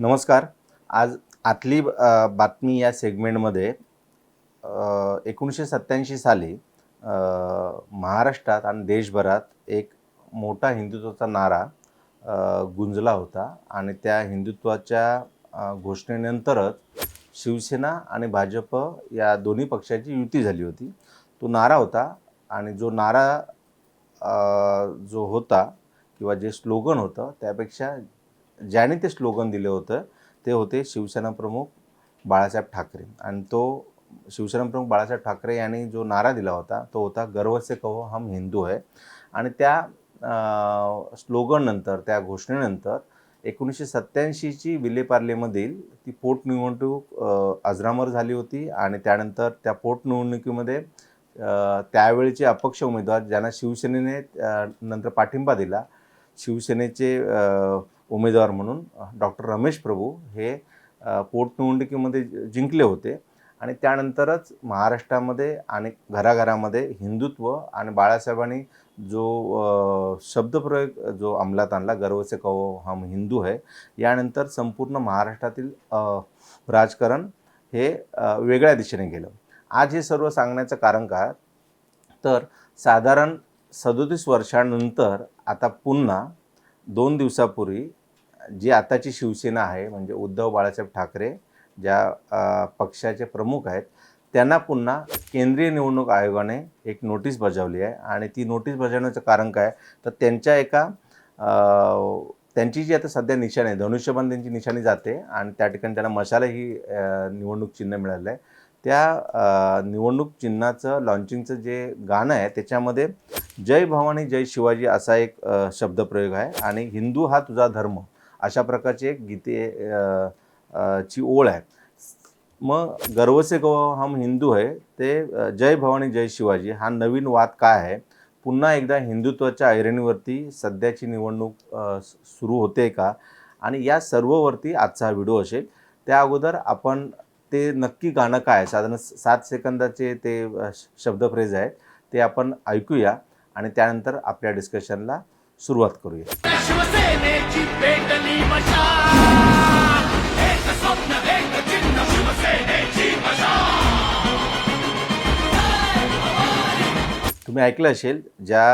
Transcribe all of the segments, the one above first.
नमस्कार. आज आतली बातमी या सेगमेंटमध्ये एकोणीसशे सत्त्याऐंशी साली महाराष्ट्रात आणि देशभरात एक मोठा हिंदुत्वाचा नारा गुंजला होता आणि त्या हिंदुत्वाच्या घोषणेनंतरच शिवसेना आणि भाजप या दोन्ही पक्षाची युती झाली होती. तो नारा होता आणि जो नारा जो होता किंवा जे स्लोगन होतं त्यापेक्षा ज्याने ते स्लोगन दिलं होतं ते होते शिवसेना प्रमुख बाळासाहेब ठाकरे. आणि तो शिवसेना प्रमुख बाळासाहेब ठाकरे यांनी जो नारा दिला होता तो होता गर्व से कहो हम हिंदू है. आणि त्या स्लोगननंतर त्या घोषणेनंतर एकोणीसशे सत्त्याऐंशीची विलेपार्लेमधील ती पोटनिवडणूक अजरामर झाली होती. आणि त्यानंतर त्या पोटनिवडणुकीमध्ये त्यावेळेचे अपक्ष उमेदवार ज्यांना शिवसेनेने नंतर पाठिंबा दिला शिवसेनेचे उमेदवार म्हणून डॉक्टर रमेश प्रभू हे पोटनिवडणुकीमध्ये जिंकले होते. आणि त्यानंतरच महाराष्ट्रामध्ये आणि घराघरामध्ये हिंदुत्व आणि बाळासाहेबांनी जो शब्दप्रयोग जो अंमलात आणला गर्वचे कहो हम हिंदू है यानंतर संपूर्ण महाराष्ट्रातील राजकारण हे वेगळ्या दिशेने गेलं. आज हे सर्व सांगण्याचं कारण काय तर साधारण सदोतीस वर्षानंतर आता पुन्हा दोन दिवसापूर्वी जी आताची शिवसेना आहे म्हणजे उद्धव बाळासाहेब ठाकरे ज्या पक्षाचे प्रमुख आहेत त्यांना पुन्हा केंद्रीय निवडणूक आयोगाने एक नोटीस बजावली आहे. आणि ती नोटीस बजावण्याचं कारण काय? तर त्यांच्या एका त्यांची जी आता सध्या निशाणी आहे धनुष्यबाण त्यांची निशाणी जाते आणि त्या ठिकाणी त्यांना मशाला ही निवडणूक चिन्ह मिळालं आहे. त्या निवडणूक चिन्हाचं लॉन्चिंगचं जे गाणं आहे त्याच्यामध्ये जय भवानी जय शिवाजी असा एक शब्दप्रयोग आहे. आणि हिंदू हा तुझा धर्म. अशा प्रकारची एक गीते ची ओळ आहे. मग गर्व से हम हिंदू आहे ते जय भवानी जय शिवाजी हा नवीन वाद काय आहे? पुन्हा एकदा हिंदुत्वाच्या ऐरणीवरती सध्याची निवडणूक सुरू होते का? आणि या सर्ववरती आजचा हा व्हिडिओ असेल त्या अगोदर आपण ते नक्की गाणं काय आहे? साधारण सात सेकंदाचे ते शब्दफ्रेज आहेत ते आपण ऐकूया आणि त्यानंतर आपल्या डिस्कशनला सुरुवात करूया. शिवसेनेची पेटली मशाल एक स्वप्न एक चिन्ह शिवसेनेची मशाल तुम्ही ऐकलं असेल ज्या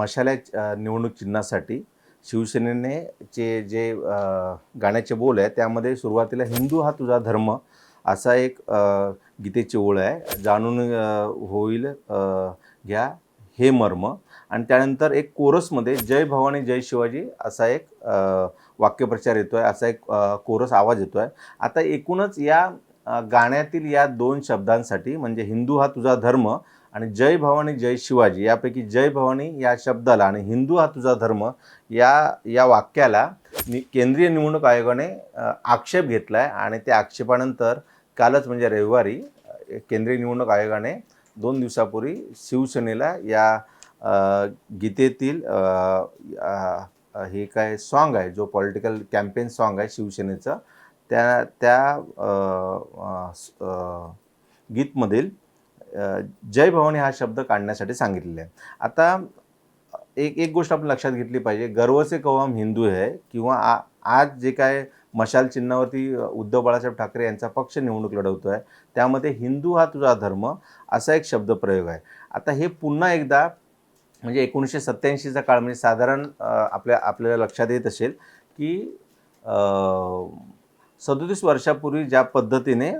मशाल्या निवडणूक चिन्हासाठी शिवसेनेने जे अ, गाण्याचे बोल आहे त्यामध्ये सुरुवातीला हिंदू हा तुझा धर्म असा एक गीतेची ओळ आहे. जाणून होईल घ्या हे मर्म. आणि त्यानंतर एक कोरसमध्ये जय भवानी जय शिवाजी असा एक वाक्यप्रचार येतो आहे असा एक कोरस आवाज येतो आहे आता एकूणच या गाण्यातील या दोन शब्दांसाठी म्हणजे हिंदू हा तुझा धर्म आणि जय भवानी जय शिवाजी यापैकी जय भवानी या शब्दाला आणि हिंदू हा तुझा धर्म या या वाक्याला नि केंद्रीय निवडणूक आयोगाने आक्षेप घेतला आहे आणि त्या आक्षेपानंतर कालच म्हणजे रविवारी केंद्रीय निवडणूक आयोगाने दोन दिवसापूर्वी शिवसेनेला या गीतेतील हे काय सॉन्ग आहे जो पॉलिटिकल कॅम्पेन सॉन्ग आहे शिवसेनेचं त्या त्या गीतमधील जय भवानी हा शब्द काढण्यासाठी सांगितलेले आहे. आता एक एक गोष्ट आपण लक्षात घेतली पाहिजे गर्वचे कवम हिंदू आहे किंवा आ आज जे काय मशाल चिन्हावरती उद्धव बाळासाहेब ठाकरे यांचा पक्ष निवडणूक लढवतो आहे त्यामध्ये हिंदू हा तुझा धर्म असा एक शब्दप्रयोग आहे. आता हे पुन्हा एकदा म्हणजे एकोणीसशे सत्त्याऐंशीचा काळ म्हणजे साधारण आपल्या आपल्याला लक्षात येत असेल की सदोतीस वर्षापूर्वी ज्या पद्धतीने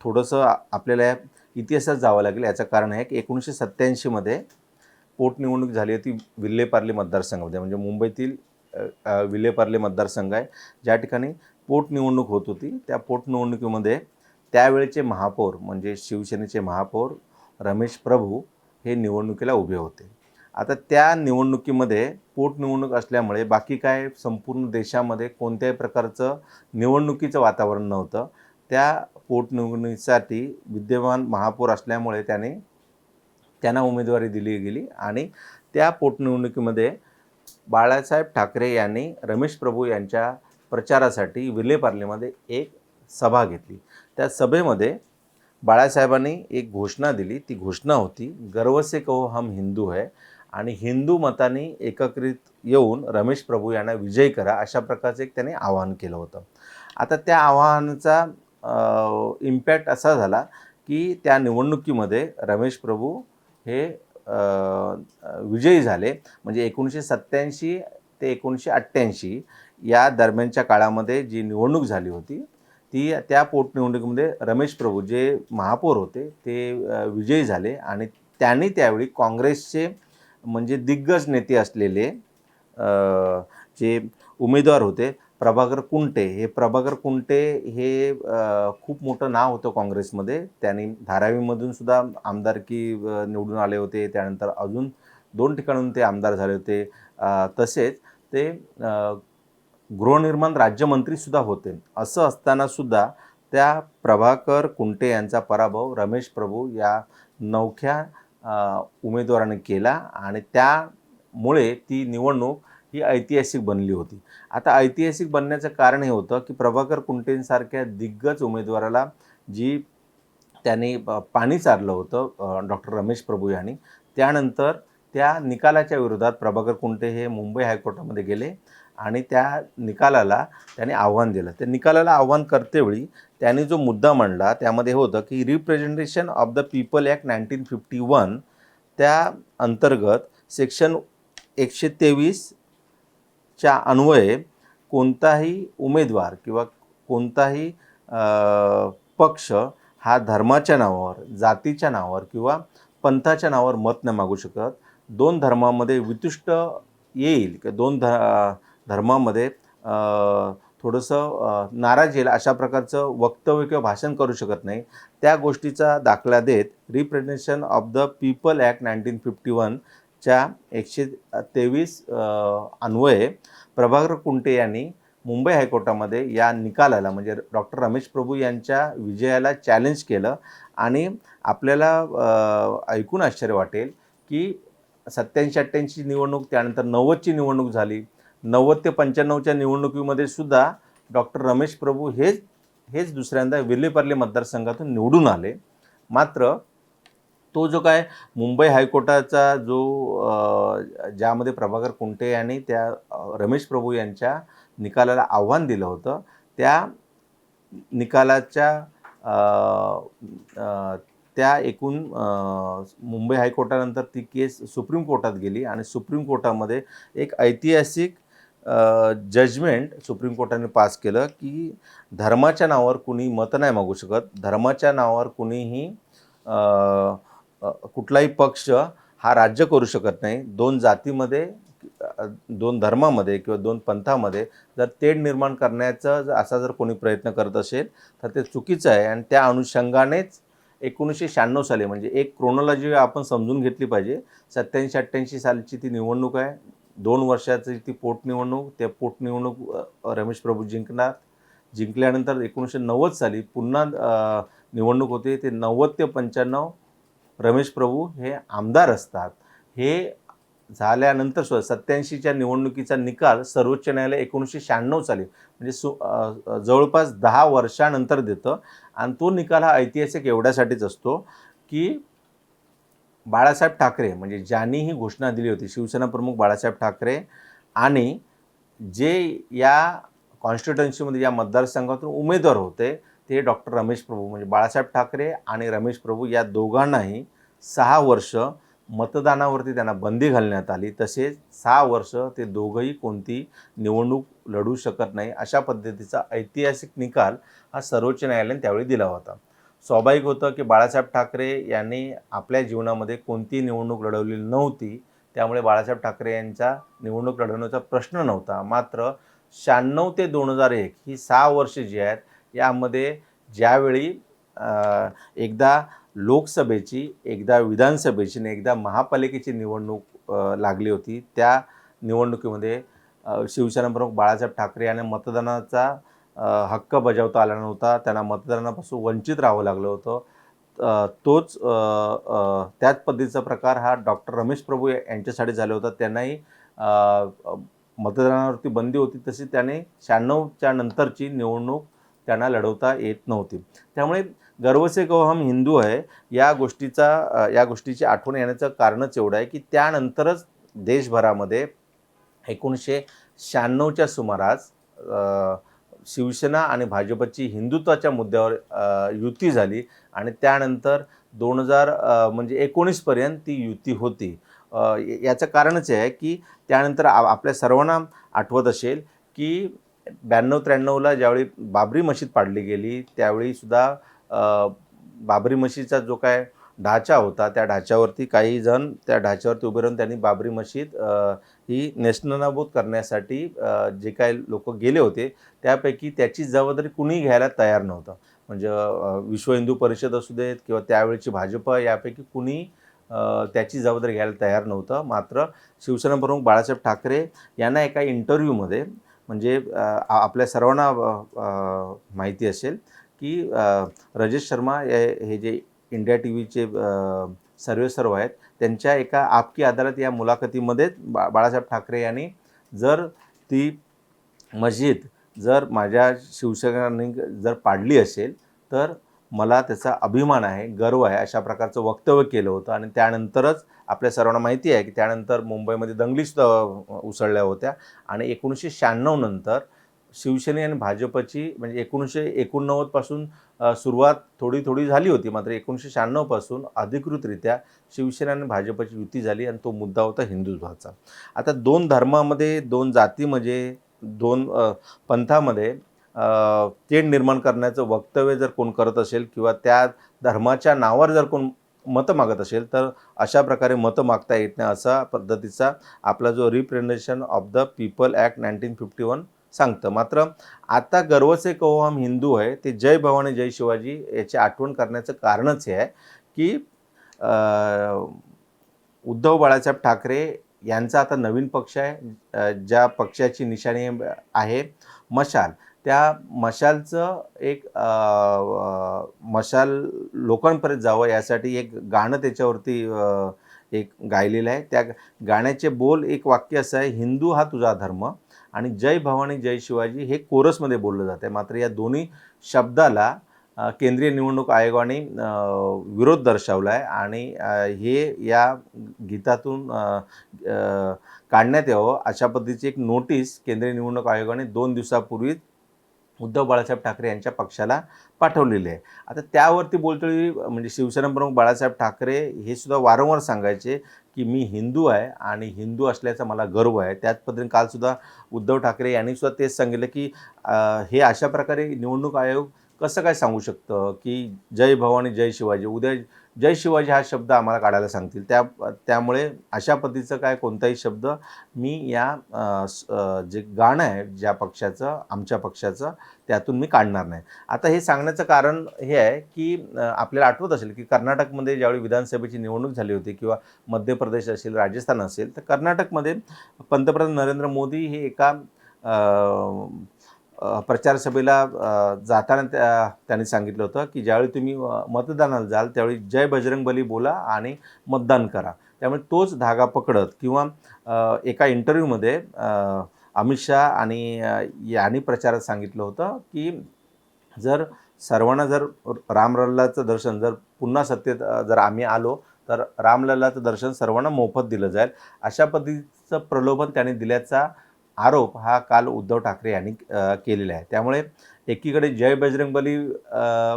थोडंसं आपल्याला इतिहासात जावं लागेल याचं कारण आहे की एकोणीसशे सत्त्याऐंशीमध्ये पोटनिवडणूक झाली होती विल्हेपार्ले मतदारसंघामध्ये. म्हणजे मुंबईतील अ, विल्हेपार्ले मतदारसंघ आहे. ज्या ठिकाणी पोटनिवडणूक होत होती त्या पोटनिवडणुकीमध्ये त्यावेळेचे महापौर म्हणजे शिवसेनेचे महापौर रमेश प्रभू हे निवडणुकीला उभे होते. आता त्या निवडणुकीमध्ये पोटनिवडणूक असल्यामुळे बाकी काय संपूर्ण देशामध्ये कोणत्याही प्रकारचं निवडणुकीचं वातावरण नव्हतं. त्या पोटनिवडणुकीसाठी विद्यमान महापौर असल्यामुळे त्याने त्यांना उमेदवारी दिली गेली आणि त्या पोटनिवडणुकीमध्ये बाळासाहेब ठाकरे यांनी रमेश प्रभू यांच्या प्रचारासाठी विलेपार्लेमध्ये एक सभा घेतली. त्या सभेमध्ये बाळासाहेबांनी एक घोषणा दिली. ती घोषणा होती गर्व से कहो हम हिंदू है. आणि हिंदू मताने एकत्रित येऊन रमेश प्रभू यांना विजयी करा अशा प्रकारचं एक त्यांनी आवाहन केलं होतं. आता त्या आवाहनाचा इम्पॅक्ट असा झाला की त्या निवडणुकीमध्ये रमेश प्रभू हे विजयी झाले. म्हणजे एकोणीसशे सत्त्याऐंशी ते एकोणीसशे अठ्ठ्याऐंशी या दरम्यानच्या काळामध्ये जी निवडणूक झाली होती ती त्या पोटनिवडणुकीमध्ये रमेश प्रभू जे महापौर होते ते विजयी झाले आणि त्यांनी त्यावेळी काँग्रेसचे म्हणजे दिग्गज नेते असलेले जे उमेदवार होते प्रभाकर कुंटे. हे प्रभाकर कुंटे हे खूप मोठं नाव होतं काँग्रेसमध्ये. त्यांनी धारावीमधून सुद्धा आमदारकी निवडून आले होते. त्यानंतर अजून दोन ठिकाणून ते आमदार झाले होते. तसेच ते गृहनिर्माण राज्यमंत्रीसुद्धा होते. असं असतानासुद्धा त्या प्रभाकर कुंटे यांचा पराभव रमेश प्रभू या नवख्या उमेदवाराने केला आणि त्यामुळे ती निवडणूक ही ऐतिहासिक बनली होती. आता ऐतिहासिक बनण्याचं कारण हे होतं की प्रभाकर कुंटेंसारख्या दिग्गज उमेदवाराला जी त्याने पाणी चारलं होतं डॉक्टर रमेश प्रभू यांनी त्यानंतर त्या निकालाच्या विरोधात प्रभाकर कुंटे हे मुंबई हायकोर्टामध्ये गेले. आणि त्या निकालाला त्याने आव्हान दिलं. त्या निकालाला आव्हान करतेवेळी त्यांनी जो मुद्दा मांडला त्यामध्ये होतं की representation of the people act nineteen fifty one त्या अंतर्गत सेक्शन एकशे तेवीसच्या अन्वये कोणताही उमेदवार किंवा कोणताही पक्ष हा धर्माच्या नावावर जातीच्या नावावर किंवा पंथाच्या नावावर मत नाही मागू शकत. दोन धर्मामध्ये वितुष्ट येईल किंवा दोन ध धर्मामध्ये थोडंसं नाराज येईल अशा प्रकारचं वक्तव्य किंवा भाषण करू शकत नाही. त्या गोष्टीचा दाखला देत representation of the people act nineteen fifty वनच्या एकशे तेवीस अन्वये प्रभाकर कुंटे यांनी मुंबई हायकोर्टामध्ये या निकालाला म्हणजे डॉक्टर रमेश प्रभू यांच्या विजयाला चॅलेंज केलं आणि आपल्याला ऐकून आश्चर्य वाटेल की सत्याऐंशी अठ्ठ्याऐंशी निवडणूक त्यानंतर नव्वदची निवडणूक झाली. नव्वद ते पंच्याण्णवच्या निवडणुकीमध्ये सुद्धा डॉक्टर रमेश प्रभू हेच हेच दुसऱ्यांदा विलेपार्ले मतदारसंघातून निवडून आले. मात्र तो जो काय मुंबई हायकोर्टाचा जो ज्यामध्ये प्रभाकर कुंटे यांनी त्या रमेश प्रभू यांच्या निकालाला आव्हान दिलं होतं त्या निकालाच्या त्या एकूण मुंबई हायकोर्टानंतर ती केस सुप्रीम कोर्टात गेली आणि सुप्रीम कोर्टामध्ये एक ऐतिहासिक जजमेंट सुप्रीम कोर्टाने पास केलं की धर्माच्या नावावर कुणी मतं नाही मागू शकत. धर्माच्या नावावर कुणीही कुठलाही पक्ष हा राज्य करू शकत नाही. दोन जातीमध्ये दोन धर्मामध्ये किंवा दोन पंथामध्ये जर तेढ निर्माण करण्याचा जर असा जर कोणी प्रयत्न करत असेल तर ते चुकीचं आहे. आणि त्या अनुषंगानेच एकोणीसशे शहाण्णव साली म्हणजे एक क्रोनॉलॉजी आपण समजून घेतली पाहिजे. सत्याऐंशी अठ्ठ्याऐंशी सालची ती निवडणूक आहे. दोन वर्षाची ती पोटनिवडणूक त्या पोटनिवडणूक रमेश प्रभू जिंकणार. जिंकल्यानंतर एकोणीसशे नव्वद साली पुन्हा निवडणूक होते. ते नव्वद ते पंच्याण्णव रमेश प्रभू हे आमदार असतात. हे झाल्यानंतर सुद्धा सत्याऐंशीच्या निवडणुकीचा निकाल सर्वोच्च न्यायालय एकोणीसशे शहाण्णव साली म्हणजे सु जवळपास दहा वर्षानंतर देतं. आणि तो निकाल हा ऐतिहासिक एवढ्यासाठीच असतो की बाळासाहेब ठाकरे म्हणजे ज्यांनी ही घोषणा दिली होती शिवसेना प्रमुख बाळासाहेब ठाकरे आणि जे या कॉन्स्टिट्युन्सीमध्ये या मतदारसंघातून उमेदवार होते ते डॉक्टर रमेश प्रभू म्हणजे बाळासाहेब ठाकरे आणि रमेश प्रभू या दोघांनाही सहा वर्ष मतदानावरती त्यांना बंदी घालण्यात आली. तसेच सहा वर्ष ते दोघंही कोणती निवडणूक लढू शकत नाही अशा पद्धतीचा ऐतिहासिक निकाल हा सर्वोच्च न्यायालयाने त्यावेळी दिला होता. स्वाभाविक होतं की बाळासाहेब ठाकरे यांनी आपल्या जीवनामध्ये कोणती निवडणूक लढवलेली नव्हती. त्यामुळे बाळासाहेब ठाकरे यांचा निवडणूक लढवण्याचा प्रश्न नव्हता. मात्र शहाण्णव ते दोन हजार एक ही सहा वर्षे जी आहेत यामध्ये ज्यावेळी एकदा लोकसभेची एकदा विधानसभेची आणि एकदा महापालिकेची निवडणूक लागली होती त्या निवडणुकीमध्ये शिवसेनाप्रमुख बाळासाहेब ठाकरे यांनी मतदानाचा हक्क बजावता आला नव्हता. त्यांना मतदानापासून वंचित राहावं लागलं होतं. तोच त्याच पद्धतीचा प्रकार हा डॉक्टर रमेश प्रभू यांच्यासाठी झाला होता. त्यांनाही मतदानावरती बंदी होती. तशी त्याने शहाण्णवच्या नंतरची निवडणूक त्यांना लढवता येत नव्हती. त्यामुळे गर्व से कहो हम हिंदू आहे या गोष्टीचा या गोष्टीची आठवण येण्याचं कारणच एवढं आहे की त्यानंतरच देशभरामध्ये एकोणीसशे शहाण्णवच्या सुमारास शिवसेना आणि भाजपची हिंदुत्वाच्या मुद्द्यावर युती झाली आणि त्यानंतर दोन हजार म्हणजे एकोणीसपर्यंत ती युती होती. याचं कारणच आहे की त्यानंतर आ- आपल्या सर्वांना आठवत असेल की ब्याण्णव त्र्याण्णवला ज्यावेळी बाबरी मशीद पाडली गेली त्यावेळीसुद्धा बाबरी मशीदचा जो काय ढाचा होता त्या ढाच्यावरती काही जण त्या ढाच्यावरती उभे राहून त्यांनी बाबरी मशीद ही नेस्तनाबूत करण्यासाठी जे काय लोक गेले होते त्यापैकी त्याची जबाबदारी कुणीही घ्यायला तयार नव्हतं. म्हणजे विश्व हिंदू परिषद असू देत किंवा त्यावेळची भाजप यापैकी कुणी त्याची जबाबदारी घ्यायला तयार नव्हतं. मात्र शिवसेना प्रमुख बाळासाहेब ठाकरे यांना एका इंटरव्ह्यूमध्ये म्हणजे आपल्या सर्वांना माहिती असेल की रजेश शर्मा हे हे जे इंडिया टी व्हीचे सर्वे सर्व आहेत. त्यांच्या एका आपकी अदालत या मुलाखतीमध्येच बा बाळासाहेब ठाकरे यांनी जर ती मस्जिद जर माझ्या शिवसेनांनी जर पाडली असेल तर मला त्याचा अभिमान आहे गर्व आहे अशा प्रकारचं वक्तव्य केलं होतं. आणि त्यानंतरच आपल्या सर्वांना माहिती आहे की त्यानंतर मुंबईमध्ये दंगलीसुद्धा उसळल्या होत्या. आणि एकोणीसशे शहाण्णव नंतर शिवसेने आणि भाजपची म्हणजे एकोणीसशे एकोणनव्वदपासून सुरुवात थोडी थोडी झाली होती मात्र एकोणीसशे शहाण्णवपासून अधिकृतरित्या शिवसेना आणि भाजपची युती झाली आणि तो मुद्दा होता हिंदुत्वाचा. आता दोन धर्मामध्ये दोन जातीमध्ये दोन पंथामध्ये तेढ निर्माण करण्याचं वक्तव्य जर कोण करत असेल किंवा त्या धर्माच्या नावावर जर कोण मतं मागत असेल तर अशा प्रकारे मतं मागता येत नाही असा पद्धतीचा आपला जो representation of the people act nineteen fifty one सांगतं. मात्र आता गर्व से कहो हम हिंदू आहे ते जय भवानी जय शिवाजी याची आठवण करण्याचं कारणच हे आहे की उद्धव बाळासाहेब ठाकरे यांचा आता नवीन पक्ष आहे ज्या पक्षाची निशाणी आहे मशाल. त्या मशालचं एक मशाल लोकांपर्यंत जावं यासाठी एक गाणं त्याच्यावरती एक गायलेलं आहे. त्या गाण्याचे बोल एक वाक्य असं आहे हिंदू हा तुझा धर्म आणि जय भवानी जय शिवाजी हे कोरसमध्ये बोललं जातं मात्र या दोन्ही शब्दाला केंद्रीय निवडणूक आयोगाने विरोध दर्शवला आहे आणि हे या गीतातून काढण्यात यावं अशा पद्धतीची एक नोटीस केंद्रीय निवडणूक आयोगाने दोन दिवसापूर्वी उद्धव बाळासाहेब ठाकरे यांच्या पक्षाला पाठवलेली आहे. आता त्यावरती बोलतोय म्हणजे शिवसेना प्रमुख बाळासाहेब ठाकरे हे सुद्धा वारंवार सांगायचे की मी हिंदू आहे आणि हिंदू असल्याचा मला गर्व आहे. त्याच पद्धतीने कालसुद्धा उद्धव ठाकरे यांनीसुद्धा तेच सांगितलं की हे अशा प्रकारे निवडणूक आयोग कसं काय सांगू शकतं की जय भवानी जय शिवाजी? उद्या जय शिवाजी हा शब्द आम्हाला काढायला सांगतील. त्या त्यामुळे अशा पद्धतीचं काय कोणताही शब्द मी या स- जे गाणं आहे ज्या पक्षाचं आमच्या पक्षाचं त्यातून मी काढणार नाही. आता हे सांगण्याचं कारण हे आहे की आपल्याला आठवत असेल की कर्नाटकमध्ये ज्यावेळी विधानसभेची निवडणूक झाली होती किंवा मध्य प्रदेश असेल राजस्थान असेल तर कर्नाटकमध्ये पंतप्रधान नरेंद्र मोदी हे एका प्रचार सभेला जाताना त्या त्यांनी सांगितलं होतं की ज्यावेळी तुम्ही मतदानाला जाल त्यावेळी जय बजरंगबली बोला आणि मतदान करा. त्यामुळे तोच धागा पकडत किंवा एका इंटरव्ह्यूमध्ये अमित शहा आणि यांनी प्रचारात सांगितलं होतं की जर सर्वांना जर रामलल्लाचं दर्शन जर पुन्हा सत्तेत जर आम्ही आलो तर रामलल्लाचं दर्शन सर्वांना मोफत दिलं जाईल. अशा पद्धतीचं प्रलोभन त्याने दिल्याचा आरोप हा काल उद्धव ठाकरे यांनी केलेला आहे. त्यामुळे एकीकडे जय बजरंगबली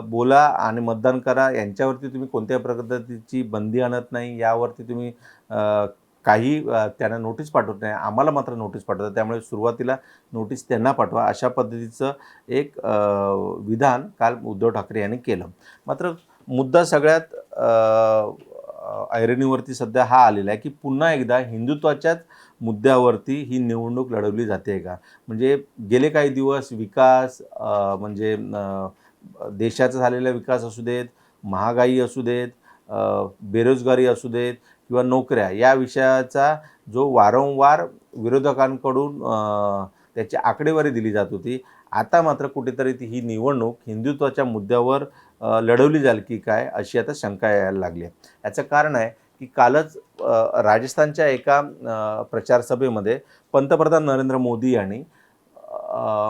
बोला आणि मतदान करा यांच्यावरती तुम्ही कोणत्याही पद्धतीची बंदी आणत नाही यावरती तुम्ही काही त्यांना नोटीस पाठवत नाही. आम्हाला मात्र नोटीस पाठवतात. त्यामुळे सुरुवातीला नोटीस त्यांना पाठवा अशा पद्धतीचं एक विधान काल उद्धव ठाकरे यांनी केलं. मात्र मुद्दा सगळ्यात ऐरणीवरती सध्या हा आलेला आहे की पुन्हा एकदा हिंदुत्वाच्याच मुद्द्यावरती ही निवडणूक लढवली जाते का? म्हणजे गेले काही दिवस विकास म्हणजे देशाचा झालेला विकास असू देत महागाई असू देत बेरोजगारी असू देत किंवा नोकऱ्या या विषयाचा जो वारंवार विरोधकांकडून त्याची आकडेवारी दिली जात होती. आता मात्र कुठेतरी ती ही निवडणूक हिंदुत्वाच्या मुद्द्यावर लढवली जाईल की काय अशी आता शंका यायला लागली आहे. याचं कारण आहे की कालच राजस्थानच्या एका प्रचारसभेमध्ये पंतप्रधान नरेंद्र मोदी यांनी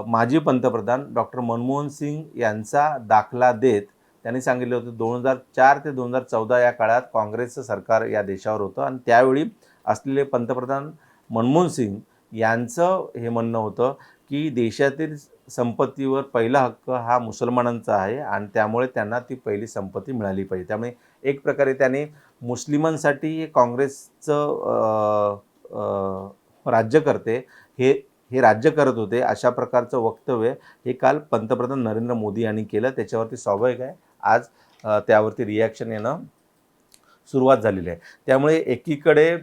माजी पंतप्रधान डॉक्टर मनमोहन सिंग यांचा दाखला देत त्यांनी सांगितले होतं दोन हजार चार ते दोन हजार चौदा या काळात काँग्रेसचं सरकार या देशावर होतं आणि त्यावेळी असलेले पंतप्रधान मनमोहन सिंग यांचं हे म्हणणं होतं की देशातील संपत्तीवर पहिला हक्क हा मुसलमानांचा आहे आणि त्यामुळे त्यांना ती पहिली संपत्ती मिळाली पाहिजे. त्यामुळे एक प्रकारे त्याने मुस्लिमांसाठी हे काँग्रेसचं राज्य करते हे हे राज्य करत होते अशा प्रकारचं वक्तव्य हे काल पंतप्रधान नरेंद्र मोदी यांनी केलं. त्याच्यावरती स्वाभाविक आहे. आज त्यावरती रिॲक्शन येणं सुरुवात झालेली आहे. त्यामुळे एकीकडे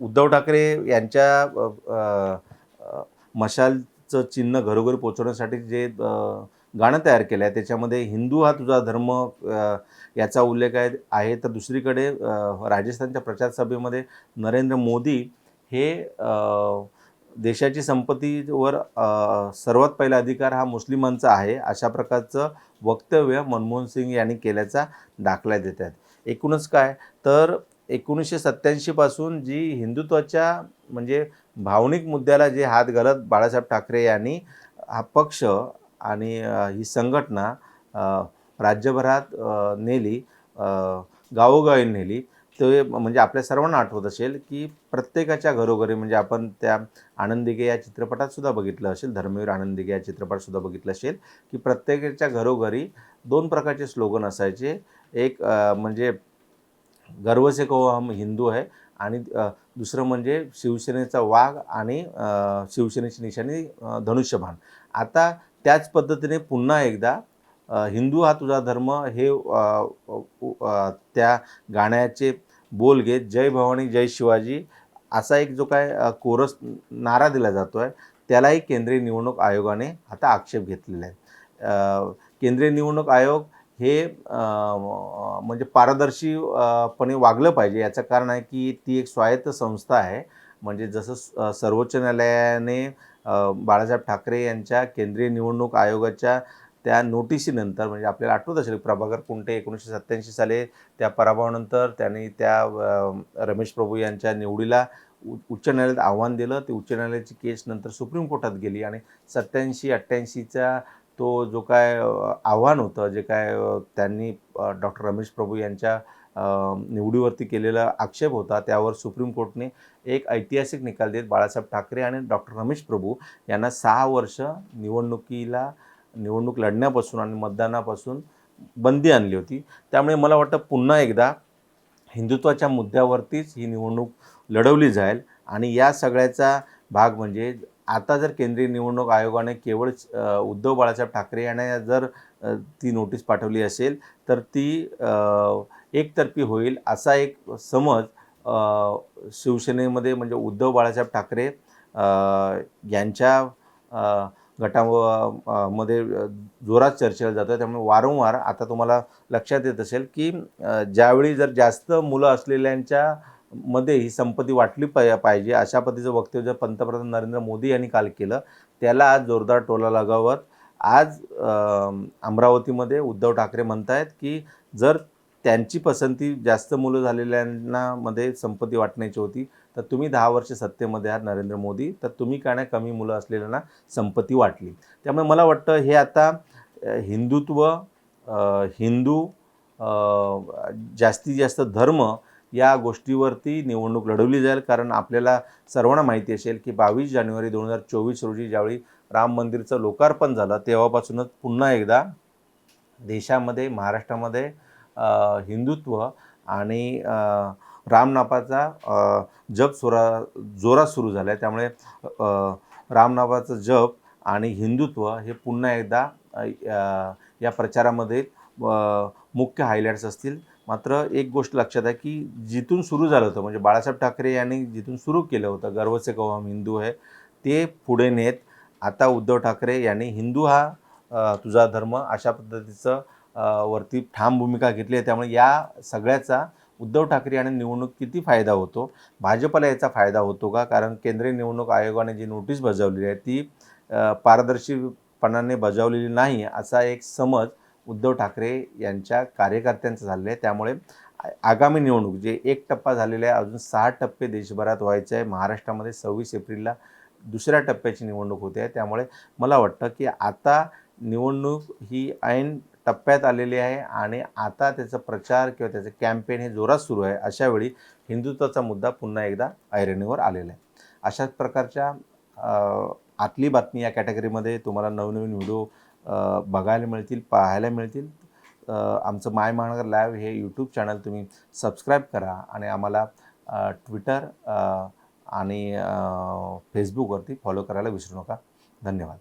उद्धव ठाकरे यांच्या मशालचं चिन्ह घरोघरी पोचवण्यासाठी जे गाणं तयार केलं आहे त्याच्यामध्ये हिंदू हा तुझा धर्म याचा उल्लेख आहे. आहे तर दुसरीकडे राजस्थानच्या प्रचारसभेमध्ये नरेंद्र मोदी हे देशाची संपत्तीवर सर्वात पहिला अधिकार हा मुस्लिमांचा आहे अशा प्रकारचं वक्तव्य मनमोहन सिंग यांनी केल्याचा दाखला देत आहेत. एकूणच काय? तर एकोणीसशे सत्त्याऐंशीपासून जी हिंदुत्वाच्या म्हणजे भावनिक मुद्द्याला जे हात घालत बाळासाहेब ठाकरे यांनी हा पक्ष आणि ही संघटना राज्यभरात नेली गावोगावी नेली. ते म्हणजे आपल्या सर्वांना आठवत असेल की प्रत्येकाच्या घरोघरी म्हणजे आपण त्या आनंद या चित्रपटातसुद्धा बघितलं असेल धर्मवीर आनंद या चित्रपटसुद्धा बघितलं असेल की प्रत्येकाच्या घरोघरी दोन प्रकारचे स्लोगन असायचे. एक म्हणजे गर्व से कहो हम हिंदू आहे आणि दुसरं म्हणजे शिवसेनेचा वाघ आणि शिवसेनेची निशाणी धनुष्यभान धनुष्यबाण. आता त्याच पद्धतीने पुन्हा एकदा हिंदू हा तुझा धर्म हे त्या गाण्याचे बोल घेत जय भवानी जय शिवाजी असा एक जो काय कोरस नारा दिला जातो आहे त्यालाही केंद्रीय निवडणूक आयोगाने आता आक्षेप घेतलेला आहे. केंद्रीय निवडणूक आयोग हे म्हणजे पारदर्शीपणे वागलं पाहिजे याचं कारण आहे की ती एक स्वायत्त संस्था आहे. म्हणजे जसं स- सर्वोच्च न्यायालयाने बाळासाहेब ठाकरे यांच्या केंद्रीय निवडणूक आयोगाच्या त्या नोटिशीनंतर म्हणजे आपल्याला आठवत असेल प्रभाकर कुंटे एकोणीसशे सत्त्याऐंशी साली त्या पराभवानंतर त्यांनी त्या रमेश प्रभू यांच्या निवडीला उ उच्च न्यायालयात आव्हान दिलं. ते उच्च न्यायालयाची केस नंतर सुप्रीम कोर्टात गेली आणि सत्त्याऐंशी अठ्ठ्याऐंशीचा तो जो काय आव्हान होतं जे काय त्यांनी डॉक्टर रमेश प्रभू यांच्या निवडीवरती केलेला आक्षेप होता. त्यावर सुप्रीम कोर्टने एक ऐतिहासिक निकाल देत बाळासाहेब ठाकरे आणि डॉक्टर रमेश प्रभू यांना सहा वर्ष निवडणुकीला निवडणूक लढण्यापासून आणि मतदानापासून बंदी आणली होती. त्यामुळे मला वाटतं पुन्हा एकदा हिंदुत्वाच्या मुद्द्यावरतीच ही निवडणूक लढवली जाईल. आणि या सगळ्याचा भाग म्हणजे आता जर केंद्रीय निवडणूक आयोगाने केवळ उद्धव बाळासाहेब ठाकरे यांना जर ती नोटीस पाठवली असेल तर ती एकतर्फी होईल असा एक समज शिवसेनेमध्ये म्हणजे उद्धव बाळासाहेब ठाकरे यांच्या गटा मध्ये जोरात चर्चेला जातं त्यामुळे वारंवार आता तुम्हाला लक्षात येत असेल की ज्यावेळी जर जास्त मुलं असलेल्यांच्या मध्ये ही संपत्ती वाटली पाय पाहिजे अशा पद्धतीचं वक्तव्य जर पंतप्रधान नरेंद्र मोदी यांनी काल केलं त्याला आज जोरदार टोला लगावत आज अमरावतीमध्ये उद्धव ठाकरे म्हणत आहेत की जर त्यांची पसंती जास्त मुलं झालेल्यांना मध्ये संपत्ती वाटण्याची होती तर तुम्ही दहा वर्ष सत्तेमध्ये आहात नरेंद्र मोदी तर तुम्ही काय नाही कमी मुलं असलेल्यांना संपत्ती वाटली. त्यामुळे मला वाटतं हे आता हिंदुत्व हिंदू जास्तीत जास्त धर्म या गोष्टीवरती निवडणूक लढवली जाईल. कारण आपल्याला सर्वांना माहिती असेल की बावीस जानेवारी दोन हजार चोवीस रोजी ज्यावेळी राम मंदिरचं लोकार्पण झालं तेव्हापासूनच पुन्हा एकदा देशामध्ये महाराष्ट्रामध्ये हिंदुत्व आणि रामनापाचा जप सुरा जोरात सुरू झाला आहे त्यामुळे रामनापाचं जप आणि हिंदुत्व हे पुन्हा एकदा या- प्रचारामध्ये मुख्य हायलाईट्स असतील. मात्र एक गोष्ट लक्षात आहे की जिथून सुरू झालं होतं म्हणजे बाळासाहेब ठाकरे यांनी जिथून सुरू केलं होतं गर्वचे से हम हिंदू आहे ते पुढे नेत आता उद्धव ठाकरे यांनी हिंदू हा तुझा धर्म अशा पद्धतीचं वरती ठाम भूमिका घेतली आहे. त्यामुळे या सगळ्याचा उद्धव ठाकरे यांना निवडणूक किती फायदा होतो? भाजपला याचा फायदा होतो का? कारण केंद्रीय निवडणूक आयोगाने जी नोटीस बजावलेली आहे ती पारदर्शीपणाने बजावलेली नाही असा एक समज उद्धव ठाकरे यांच्या कार्यकर्त्यांचं झालेलं आहे. त्यामुळे आगामी निवडणूक जे एक टप्पा झालेला आहे अजून सहा टप्पे देशभरात व्हायचे आहे. महाराष्ट्रामध्ये सव्वीस एप्रिलला दुसऱ्या टप्प्याची निवडणूक होते. आहे त्यामुळे मला वाटतं की आता निवडणूक ही ऐन टप्प्यात आलेली आहे आणि आता त्याचा प्रचार किंवा त्याचं कॅम्पेन हे जोरात सुरू आहे. अशावेळी हिंदुत्वाचा मुद्दा पुन्हा एकदा ऐरणीवर आलेला आहे. अशाच प्रकारच्या आतली बातमी या कॅटेगरीमध्ये तुम्हाला नवनवीन व्हिडिओ बघायला मिळतील पाहायला मिळतील. आमचं माय महानगर लाईव्ह हे यूट्यूब चॅनल तुम्ही सबस्क्राईब करा आणि आम्हाला ट्विटर आणि फेसबुकवरती फॉलो करायला विसरू नका. धन्यवाद.